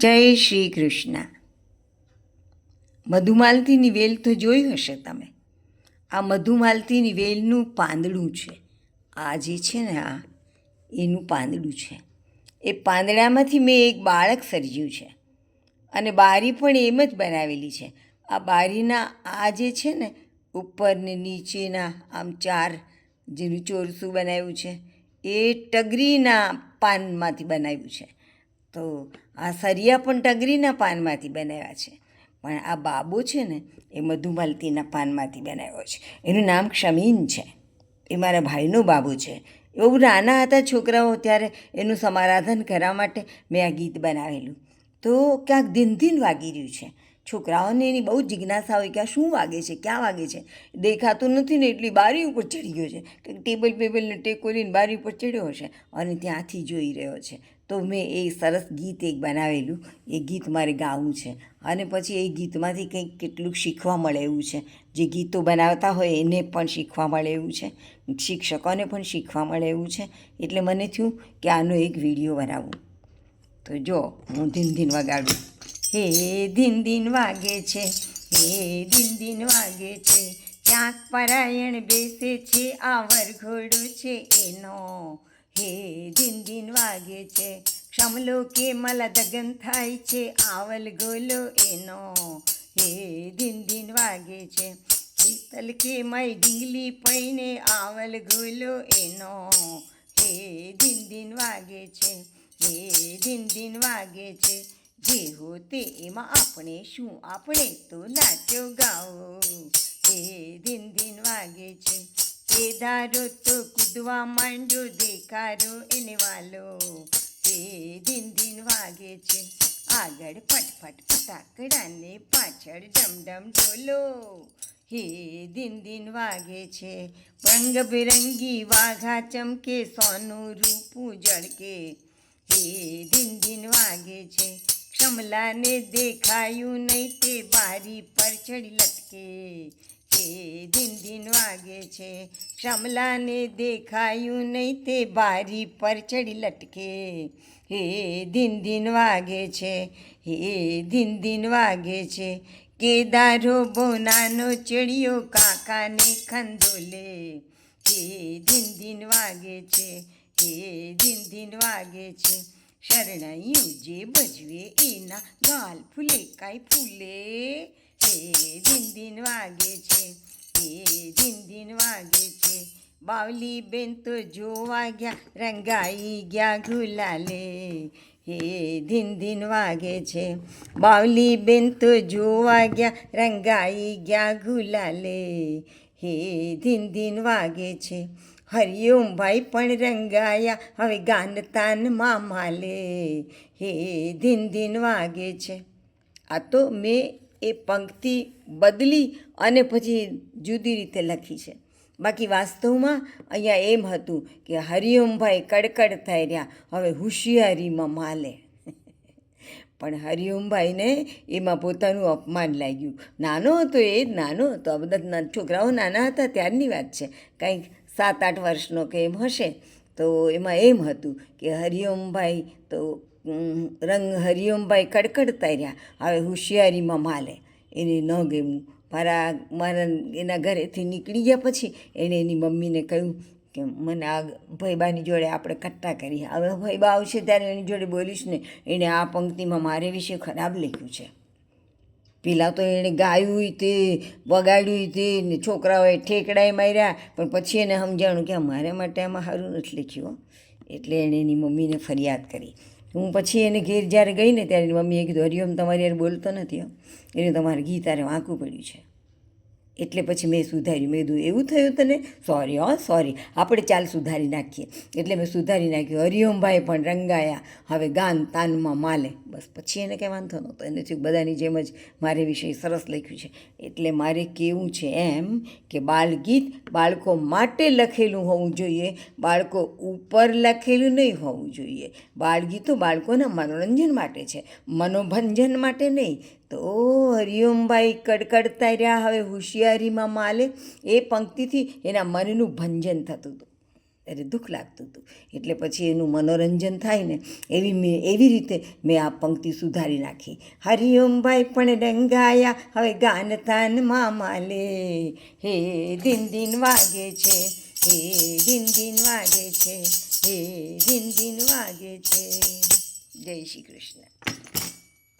જય શ્રી કૃષ્ણ. મધુમાલતીની વેલ તો જોઈ હશે તમે. આ મધુમાલતીની વેલનું પાંદડું છે. આ જે છે ને આ, એનું પાંદડું છે. એ પાંદડામાંથી મેં એક બાળક સર્જ્યું છે. અને બારી પણ એમ જ બનાવેલી છે. આ બારીના આ જે છે ને, ઉપર ને નીચેના આમ ચાર જેનું ચોરસું બનાવ્યું છે, એ ટગરીના પાનમાંથી બનાવ્યું છે. તો આ સરિયા પણ ટગરીના પાનમાંથી બનાવ્યા છે. પણ આ બાબો છે ને, એ મધુમાલતીના પાનમાંથી બનાવ્યો છે. એનું નામ ક્ષમીન છે. એ મારા ભાઈનો બાબો છે. એવું નાના હતા છોકરાઓ ત્યારે એનું સમારાધન કરવા માટે મેં આ ગીત બનાવેલું. તો ક્યાંક ધીન ધીન વાગી રહ્યું છે. છોકરાઓને એની બહુ જિજ્ઞાસા હોય કે આ શું વાગે છે, ક્યાં વાગે છે? દેખાતું નથી ને, એટલી બારી ઉપર ચડી ગયો છે કે ટેબલ પેબલને ટેકો લઈને બારી ઉપર ચડ્યો હશે અને ત્યાંથી જોઈ રહ્યો છે. તો મેં એ સરસ ગીત એક બનાવેલું. એ ગીત મારે ગાવું છે. અને પછી એ ગીતમાંથી કંઈક કેટલુંક શીખવા મળે એવું છે. જે ગીતો બનાવતા હોય એને પણ શીખવા મળે એવું છે. શિક્ષકોને પણ શીખવા મળે એવું છે. એટલે મને થયું કે આનો એક વીડિયો બનાવું. તો જો, હું ધીન ધીન વગાડું. હે ધીન ધીન વાગે છે. હે ધીન ધીન વાગે છે. ક્યાંક પરાયણ બેસે છે. આ વરઘોડો છે એનો. હે ધીન વાગે છે. ક્ષમલો કે મલા દગન થાય છે. આવલ ગોલો એનો. હે ધીન વાગે છે. શીતલ કે મય ઢીંગલી પૈને આવલ ગોલો એનો. હે ધીન વાગે છે. હે ધીન વાગે છે. જે હો તે એમાં આપણે શું? આપણે તો નાચ્યો ગાઓ. હે ધીન વાગે છે. એ ધારો તો કૂદવા માંડ્યો દેખારો એને વાલો હે ધીન ધીન વાગે છે આગળ ફટફટ ફટાકડાને પાછળ ડમડમ ઢોલો હે દિન દિન વાગે છે રંગબેરંગી વાઘા ચમકે સોનું રૂપું જળકે હે દિન દિન વાગે છે ક્ષમલાને દેખાયું નહીં તે બારી પર ચડી લટકે હે દિન દિન વાગે છે. શ્યામલાને દેખાયું નહીં તે બારી પર ચડી લટકે. હે દિન વાગે છે. હે દિન વાગે છે. કેદારો બોનાનો ચડિયો કાકાને ખંદોલે. હે દિન વાગે છે. હે દિન વાગે છે. શરણાયું જે ભજવે એના ગાલ ફૂલે, કાંઈ ફૂલે. દિન દિન વાગે છે દિન દિન વાગે છે. બાવલી બેન તો જોવા ગયા, રંગાઈ ગયા ગુલાલે. હે ધીન ધીન વાગે છે. બાવલી બેન તો જોવા ગયા, રંગાઈ ગયા ગુલાલે. હે ધીન ધીન વાગે છે. હરિઓમ ભાઈ પણ રંગાયા, હવે ગાન તાન મામાલે. હે ધીન ધીન વાગે છે. આ તો મેં એ પંક્તિ બદલી અને પછી જુદી રીતે લખી છે. બાકી વાસ્તવમાં અહીંયા એમ હતું કે હરિઓમભાઈ કડકડ થઈ રહ્યા, હવે હોશિયારીમાં માલે. પણ હરિઓમભાઈને એમાં પોતાનું અપમાન લાગ્યું. નાનો હતો એ નાનો હતો. આ બધા છોકરાઓ નાના હતા ત્યારની વાત છે. કંઈક સાત આઠ વર્ષનો કે એમ હશે. તો એમાં એમ હતું કે હરિઓમભાઈ તો રંગ હરિઓમભાઈ કડકડતા રહ્યા હવે હોશિયારીમાં માલે. એને ન ગમ્યું. મારા મારા, એના ઘરેથી નીકળી ગયા પછી એણે એની મમ્મીને કહ્યું કે મને આ ભાઈબાની જોડે આપણે કટ્ટા કરીએ હવે ભાઈબા આવશે ત્યારે એની જોડે બોલીશ ને. એણે આ પંક્તિમાં મારે વિશે ખરાબ લખ્યું છે. પહેલાં તો એણે ગાયું તે, વગાડ્યું તે ને છોકરાઓએ ઠેકડાએ માર્યા. પણ પછી એને સમજાણું કે મારા માટે આમાં સારું નથી લખ્યું એટલે એણે એની મમ્મીને ફરિયાદ કરી. હું પછી એને ઘેર જ્યારે ગઈ ને ત્યારે મમ્મીએ કીધું હરિઓમ તમારી યાર બોલતો નથી એને તમારે ગીત તારે વાંકું પડ્યું છે. એટલે પછી મેં સુધાર્યું. મેં કીધું, એવું થયું તને? સોરી હો સોરી આપણે ચાલ સુધારી નાખીએ. એટલે મેં સુધારી નાખ્યું. હરિઓમભાઈ પણ રંગાયા. હવે ગાન તાનમાં માલે. બસ પછી એને કંઈ વાંધો નહોતો. એને થયું બધાની જેમ જ મારે વિશે સરસ લખ્યું છે. એટલે મારે કેવું છે એમ કે બાળગીત બાળકો માટે લખેલું હોવું જોઈએ. બાળકો ઉપર લખેલું નહીં હોવું જોઈએ. બાળગીતો બાળકોના મનોરંજન માટે છે. મનોભંજન માટે નહીં. તો હરિઓમભાઈ કડકડતા રહ્યા. હવે હોશિયારીમાં માલે. એ પંક્તિથી એના મનનું ભંજન થતું હતું. ત્યારે દુઃખ લાગતું હતું. એટલે પછી એનું મનોરંજન થાય ને એવી મેં, એવી રીતે મેં આ પંક્તિ સુધારી નાખી. હરિઓમભાઈ પણ ડંગાયા. હવે ગાન તાન માલે. હે દિન દિન વાગે છે. હે દિન દિન વાગે છે. હે દિન દિન વાગે છે. જય શ્રી કૃષ્ણ.